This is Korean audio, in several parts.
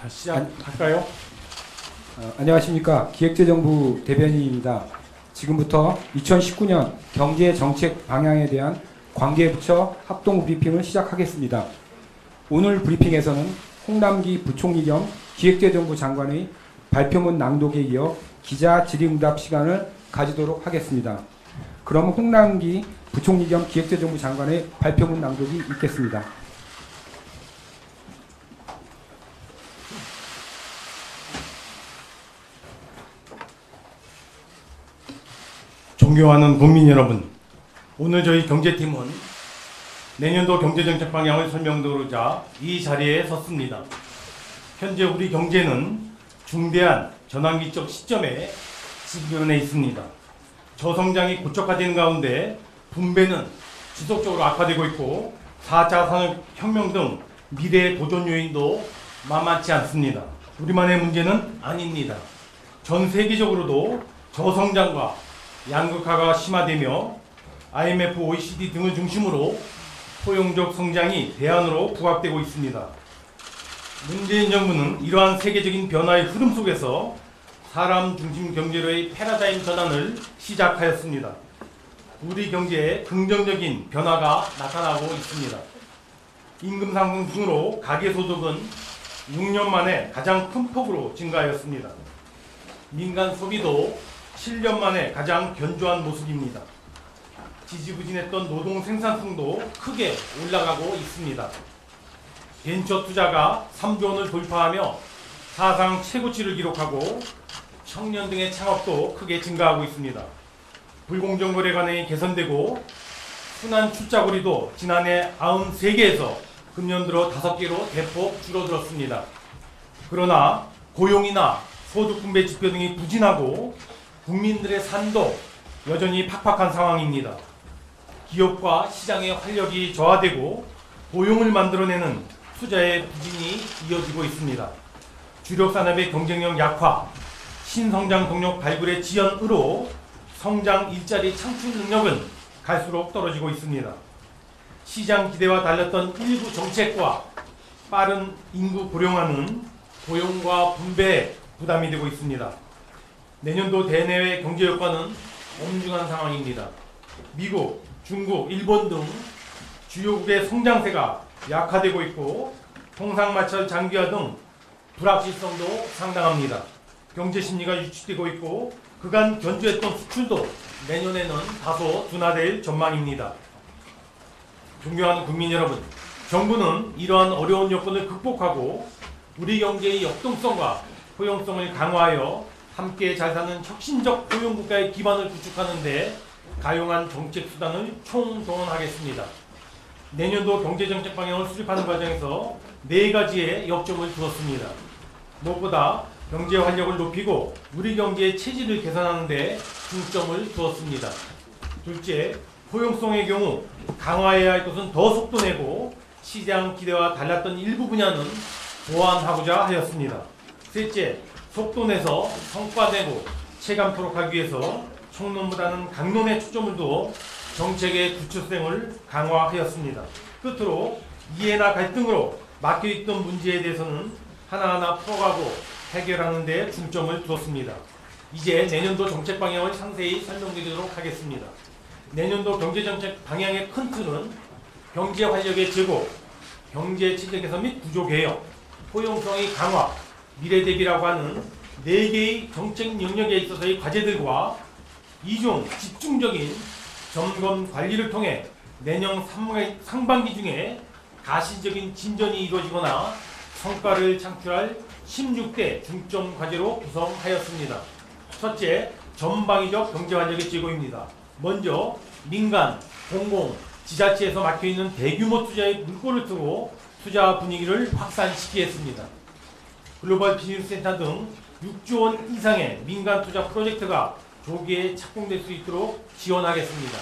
자, 시작할까요? 어, 안녕하십니까 기획재정부 대변인입니다. 지금부터 2019년 경제 정책 방향에 대한 관계부처 합동 브리핑을 시작하겠습니다. 오늘 브리핑에서는 홍남기 부총리 겸 기획재정부 장관의 발표문 낭독에 이어 기자 질의응답 시간을 가지도록 하겠습니다. 그럼 홍남기 부총리 겸 기획재정부 장관의 발표문 낭독이 있겠습니다. 존경하는 국민 여러분, 오늘 저희 경제팀은 내년도 경제정책 방향을 설명드리자 이 자리에 섰습니다. 현재 우리 경제는 중대한 전환기적 시점에 직면해 있습니다. 저성장이 고착화되는 가운데 분배는 지속적으로 악화되고 있고 4차 산업혁명 등 미래의 도전 요인도 만만치 않습니다. 우리만의 문제는 아닙니다. 전 세계적으로도 저성장과 양극화가 심화되며 IMF, OECD 등을 중심으로 포용적 성장이 대안으로 부각되고 있습니다. 문재인 정부는 이러한 세계적인 변화의 흐름 속에서 사람 중심 경제로의 패러다임 전환을 시작하였습니다. 우리 경제에 긍정적인 변화가 나타나고 있습니다. 임금 상승 등으로 가계 소득은 6년 만에 가장 큰 폭으로 증가하였습니다. 민간 소비도 7년 만에 가장 견조한 모습입니다. 지지부진했던 노동 생산성도 크게 올라가고 있습니다. 벤처 투자가 3조 원을 돌파하며 사상 최고치를 기록하고 청년 등의 창업도 크게 증가하고 있습니다. 불공정 거래 관행이 개선되고 순환 출자거리도 지난해 93개에서 금년 들어 5개로 대폭 줄어들었습니다. 그러나 고용이나 소득 분배 지표 등이 부진하고 국민들의 산도 여전히 팍팍한 상황입니다. 기업과 시장의 활력이 저하되고 고용을 만들어내는 투자의 부진이 이어지고 있습니다. 주력 산업의 경쟁력 약화, 신성장 동력 발굴의 지연으로 성장 일자리 창출 능력은 갈수록 떨어지고 있습니다. 시장 기대와 달랐던 일부 정책과 빠른 인구 고령화는 고용과 분배에 부담이 되고 있습니다. 내년도 대내외 경제 효과는 엄중한 상황입니다. 미국, 중국, 일본 등 주요국의 성장세가 약화되고 있고 통상마찰 장기화 등 불확실성도 상당합니다. 경제 심리가 유축되고 있고 그간 견조했던 수출도 내년에는 다소 둔화될 전망입니다. 존경하는 국민 여러분, 정부는 이러한 어려운 여건을 극복하고 우리 경제의 역동성과 포용성을 강화하여 함께 잘 사는 혁신적 포용국가의 기반을 구축하는 데 가용한 정책 수단을 총동원하겠습니다. 내년도 경제정책 방향을 수립하는 과정에서 네 가지의 역점을 두었습니다. 무엇보다 경제 활력을 높이고 우리 경제의 체질을 개선하는 데 중점을 두었습니다. 둘째, 포용성의 경우 강화해야 할 것은 더 속도 내고 시장 기대와 달랐던 일부 분야는 보완하고자 하였습니다. 셋째, 속도내서 성과내고 체감토록 하기 위해서 총론보다는 강론에 초점을 두어 정책의 구체성을 강화하였습니다. 끝으로 이해나 갈등으로 막혀있던 문제에 대해서는 하나하나 풀어가고 해결하는 데 중점을 두었습니다. 이제 내년도 정책 방향을 상세히 설명드리도록 하겠습니다. 내년도 경제정책 방향의 큰 틀은 경제 활력의 제고, 경제 체제 개선 및 구조 개혁, 포용성의 강화, 미래 대비라고 하는 네 개의 정책 영역에 있어서의 과제들과 이중 집중적인 점검 관리를 통해 내년 상반기 중에 가시적인 진전이 이루어지거나 성과를 창출할 16대 중점 과제로 구성하였습니다. 첫째, 전방위적 경제 활력의 제고입니다. 먼저 민간, 공공, 지자체에서 막혀있는 대규모 투자의 물꼬를 트고 투자 분위기를 확산시키겠습니다. 글로벌 비즈니스센터 등 6조 원 이상의 민간 투자 프로젝트가 조기에 착공될 수 있도록 지원하겠습니다.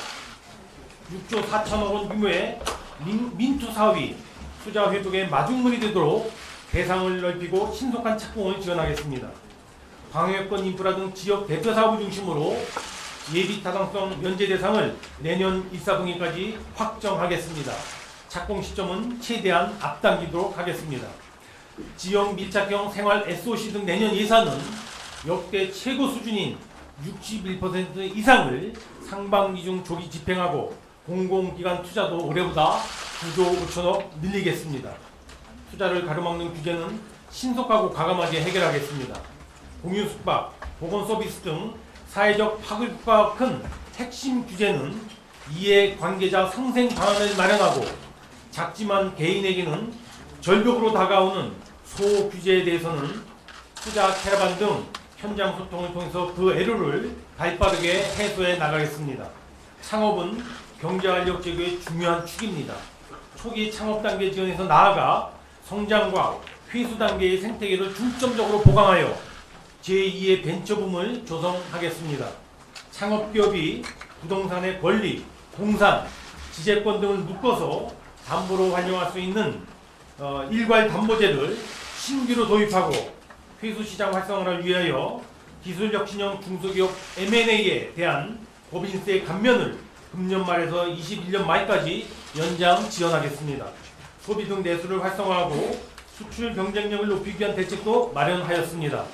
6조 4천억 원 규모의 민, 민투 사업이 투자 회복의 마중물이 되도록 대상을 넓히고 신속한 착공을 지원하겠습니다. 광역권 인프라 등 지역 대표 사업을 중심으로 예비 타당성 면제 대상을 내년 1, 4분기까지 확정하겠습니다. 착공 시점은 최대한 앞당기도록 하겠습니다. 지역 밀착형 생활 SOC 등 내년 예산은 역대 최고 수준인 61% 이상을 상반기 중 조기 집행하고 공공기관 투자도 올해보다 9조 5천억 늘리겠습니다. 투자를 가로막는 규제는 신속하고 과감하게 해결하겠습니다. 공유 숙박, 보건 서비스 등 사회적 파급과 큰 핵심 규제는 이해 관계자 상생 방안을 마련하고 작지만 개인에게는 절벽으로 다가오는 소 규제에 대해서는 투자 캐러반 등 현장 소통을 통해서 그 애로를 발빠르게 해소해 나가겠습니다. 창업은 경제 활력 제고의 중요한 축입니다. 초기 창업 단계 지원에서 나아가 성장과 회수 단계의 생태계를 중점적으로 보강하여 제2의 벤처붐을 조성하겠습니다. 창업기업이 부동산의 권리, 공산, 지재권 등을 묶어서 담보로 활용할 수 있는 어, 일괄 담보제를 신규로 도입하고 회수시장 활성화를 위하여 기술혁신형 중소기업 M&A에 대한 법인세 감면을 금년 말에서 21년 말까지 연장 지원하겠습니다. 소비 등 내수를 활성화하고 수출 경쟁력을 높이기 위한 대책도 마련하였습니다.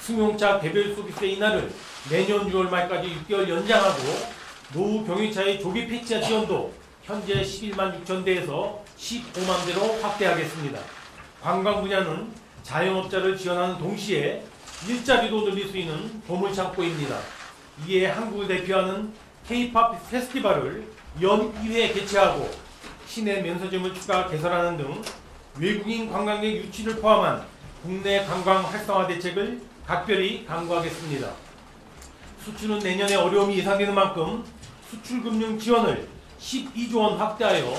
승용차 개별 소비세 인하를 내년 6월 말까지 6개월 연장하고 노후 경유차의 조기 폐차 지원도 현재 11만 6천 대에서 15만 대로 확대하겠습니다. 관광 분야는 자영업자를 지원하는 동시에 일자리도 늘릴 수 있는 보물창고입니다. 이에 한국을 대표하는 K-팝 페스티벌을 연 2회 개최하고 시내 면세점을 추가 개설하는 등 외국인 관광객 유치를 포함한 국내 관광 활성화 대책을 각별히 강구하겠습니다. 수출은 내년에 어려움이 예상되는 만큼 수출금융 지원을 12조 원 확대하여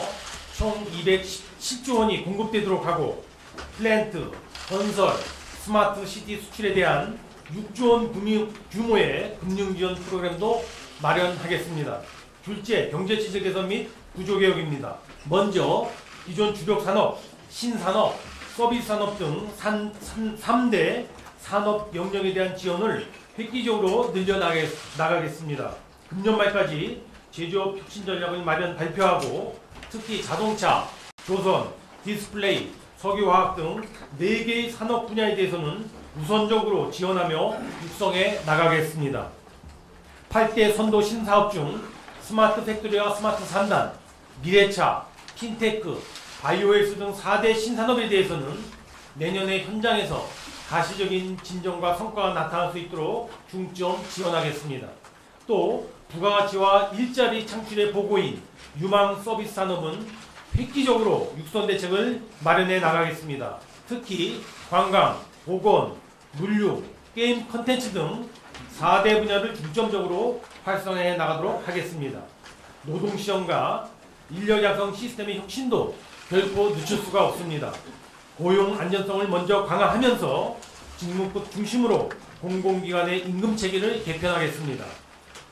총 217조 원이 공급되도록 하고 플랜트, 건설, 스마트 시티 수출에 대한 6조 원 금융- 규모의 금융 지원 프로그램도 마련하겠습니다. 둘째, 경제 체제 개선 및 구조 개혁입니다. 먼저 기존 주력 산업, 신산업, 서비스 산업 등 3대 산업 영역에 대한 지원을 획기적으로 늘려나가겠습니다. 금년 말까지 제조업 혁신 전략을 마련 발표하고 특히 자동차, 조선, 디스플레이, 석유화학 등 4개의 산업 분야에 대해서는 우선적으로 지원하며 육성해 나가겠습니다. 8대 선도 신사업 중 스마트 팩토리와 스마트 산단, 미래차, 핀테크, 바이오헬스 등 4대 신산업에 대해서는 내년에 현장에서 가시적인 진정과 성과가 나타날 수 있도록 중점 지원하겠습니다. 또 부가가치와 일자리 창출의 보고인 유망 서비스 산업은 획기적으로 육선 대책을 마련해 나가겠습니다. 특히 관광, 보건, 물류, 게임 컨텐츠 등 4대 분야를 중점적으로 활성화해 나가도록 하겠습니다. 노동시험과 인력 양성 시스템의 혁신도 결코 늦출 수가 없습니다. 고용 안전성을 먼저 강화하면서 직무급 중심으로 공공기관의 임금 체계를 개편하겠습니다.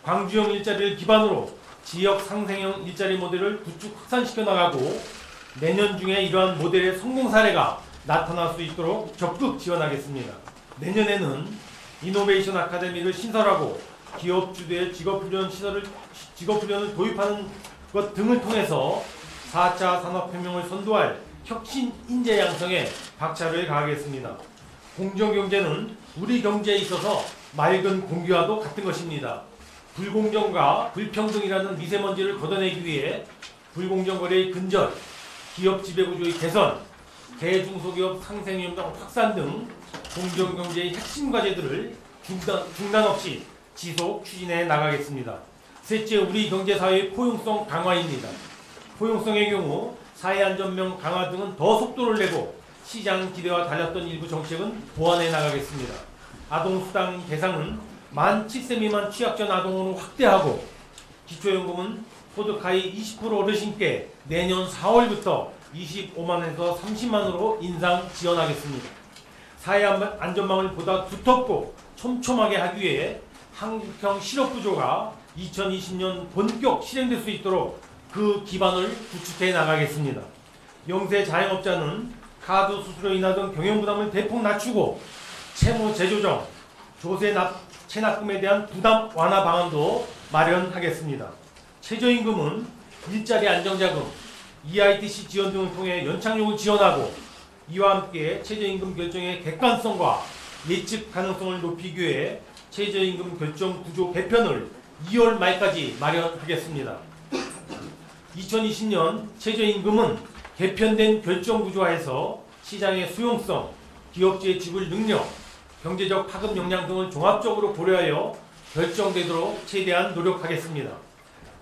광주형 일자리를 기반으로 지역 상생형 일자리 모델을 구축 확산시켜 나가고 내년 중에 이러한 모델의 성공 사례가 나타날 수 있도록 적극 지원하겠습니다. 내년에는 이노베이션 아카데미를 신설하고 기업 주도의 직업훈련 시설을 직업훈련을 도입하는 것 등을 통해서 4차 산업혁명을 선도할 혁신 인재 양성에 박차를 가하겠습니다. 공정 경제는 우리 경제에 있어서 맑은 공기와도 같은 것입니다. 불공정과 불평등이라는 미세먼지를 걷어내기 위해 불공정 거래의 근절, 기업 지배구조의 개선, 대중소기업 상생위험 확산 등 공정경제의 핵심 과제들을 중단, 중단 없이 지속 추진해 나가겠습니다. 셋째, 우리 경제사회의 포용성 강화입니다. 포용성의 경우 사회안전명 강화 등은 더 속도를 내고 시장 기대와 달랐던 일부 정책은 보완해 나가겠습니다. 아동수당 대상은 만 7세 미만 취약전 아동으로 확대하고 기초연금은 하위 20% 어르신께 내년 4월부터 25만원에서 30만원으로 인상 지원하겠습니다. 사회 안전망을 보다 두텁고 촘촘하게 하기 위해 한국형 실업구조가 2020년 본격 실행될 수 있도록 그 기반을 구축해 나가겠습니다. 영세 자영업자는 카드 수수료 인하 등 경영 부담을 대폭 낮추고 채무 재조정, 조세 납, 체납금에 대한 부담 완화 방안도 마련하겠습니다. 최저임금은 일자리 안정자금, EITC 지원 등을 통해 연착륙을 지원하고 이와 함께 최저임금 결정의 객관성과 예측 가능성을 높이기 위해 최저임금 결정 구조 개편을 2월 말까지 마련하겠습니다. 2020년 최저임금은 개편된 결정 구조화에서 시장의 수용성, 기업주의 지불 능력, 경제적 파급 역량 등을 종합적으로 고려하여 결정되도록 최대한 노력하겠습니다.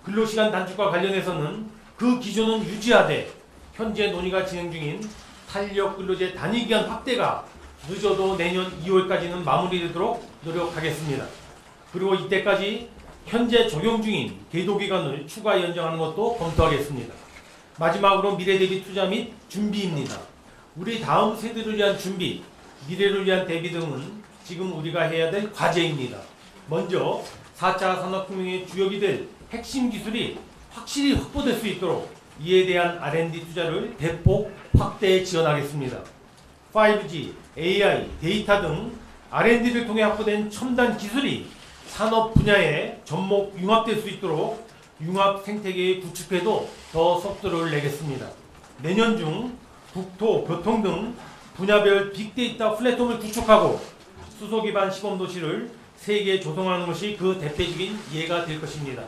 근로시간 단축과 관련해서는 그 기준은 유지하되 현재 논의가 진행 중인 탄력 근로제 단위기간 확대가 늦어도 내년 2월까지는 마무리되도록 노력하겠습니다. 그리고 이때까지 현재 적용 중인 계도 기간을 추가 연장하는 것도 검토하겠습니다. 마지막으로 미래 대비 투자 및 준비입니다. 우리 다음 세대를 위한 준비, 미래를 위한 대비 등은 지금 우리가 해야 될 과제입니다. 먼저 4차 산업혁명의 주역이 될 핵심 기술이 확실히 확보될 수 있도록 이에 대한 R&D 투자를 대폭 확대 지원하겠습니다. 5G, AI, 데이터 등 R&D를 통해 확보된 첨단 기술이 산업 분야에 접목 융합될 수 있도록 융합 생태계의 구축에도 더 속도를 내겠습니다. 내년 중 국토, 교통 등 분야별 빅데이터 플랫폼을 구축하고 수소 기반 시범 도시를 세계에 조성하는 것이 그 대표적인 예가 될 것입니다.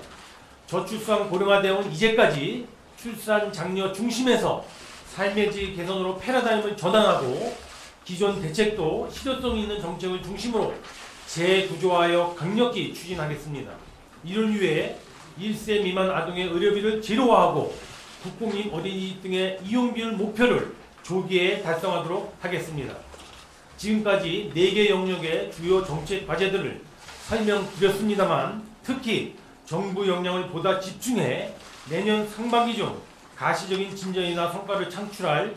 저출산 고령화되어 온 이제까지 출산 장려 중심에서 삶의 질 개선으로 패러다임을 전환하고 기존 대책도 실효성 있는 정책을 중심으로 재구조하여 강력히 추진하겠습니다. 이를 위해 1세 미만 아동의 의료비를 제로화하고 국공립 어린이집 등의 이용비율 목표를 조기에 달성하도록 하겠습니다. 지금까지 4개 영역의 주요 정책 과제들을 설명드렸습니다만 특히 정부 역량을 보다 집중해 내년 상반기 중 가시적인 진전이나 성과를 창출할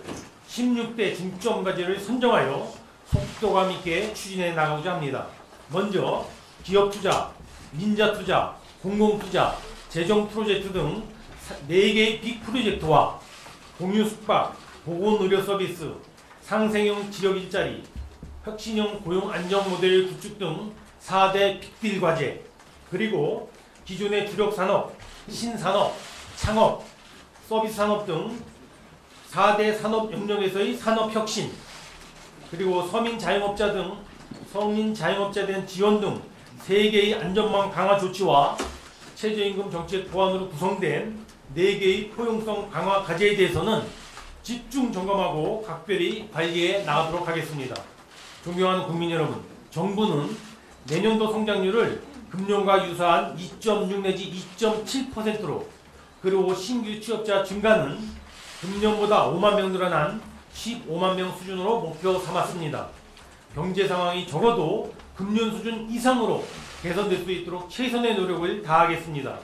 16대 중점 과제를 선정하여 속도감 있게 추진해 나가고자 합니다. 먼저 기업 투자, 민자 투자, 공공 투자, 재정 프로젝트 등 4개의 빅 프로젝트와 공유 숙박, 보건 의료 서비스, 상생형 지역 일자리, 혁신형 고용 안정 모델 구축 등 4대 빅딜 과제, 그리고 기존의 주력 산업, 신산업, 창업, 서비스 산업 등 4대 산업 영역에서의 산업 혁신, 그리고 서민 자영업자 등 서민 자영업자에 대한 지원 등 3개의 안전망 강화 조치와 최저임금 정책 보완으로 구성된 4개의 포용성 강화 과제에 대해서는 집중 점검하고 각별히 관리해 나가도록 하겠습니다. 존경하는 국민 여러분, 정부는 내년도 성장률을 금년과 유사한 2.6 내지 2.7%로 그리고 신규 취업자 증가는 금년보다 5만 명 늘어난 15만 명 수준으로 목표 삼았습니다. 경제 상황이 적어도 금년 수준 이상으로 개선될 수 있도록 최선의 노력을 다하겠습니다.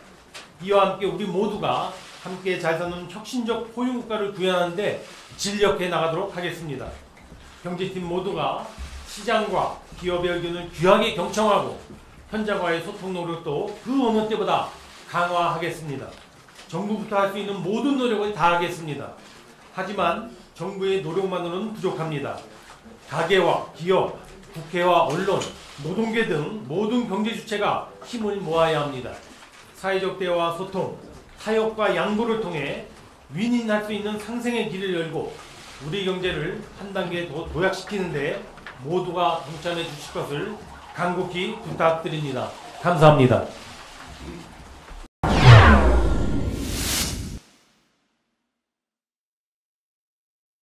이와 함께 우리 모두가 함께 잘 사는 혁신적 포용국가를 구현하는데 진력해 나가도록 하겠습니다. 경제팀 모두가 시장과 기업의 의견을 귀하게 경청하고 현장과의 소통 노력도 그 어느 때보다 강화하겠습니다. 정부부터 할 수 있는 모든 노력을 다하겠습니다. 하지만 정부의 노력만으로는 부족합니다. 가계와 기업, 국회와 언론, 노동계 등 모든 경제 주체가 힘을 모아야 합니다. 사회적 대화와 소통, 타협과 양보를 통해 윈윈할 수 있는 상생의 길을 열고 우리 경제를 한 단계 더 도약시키는데 모두가 동참해 주실 것을 간곡히 부탁드립니다. 감사합니다.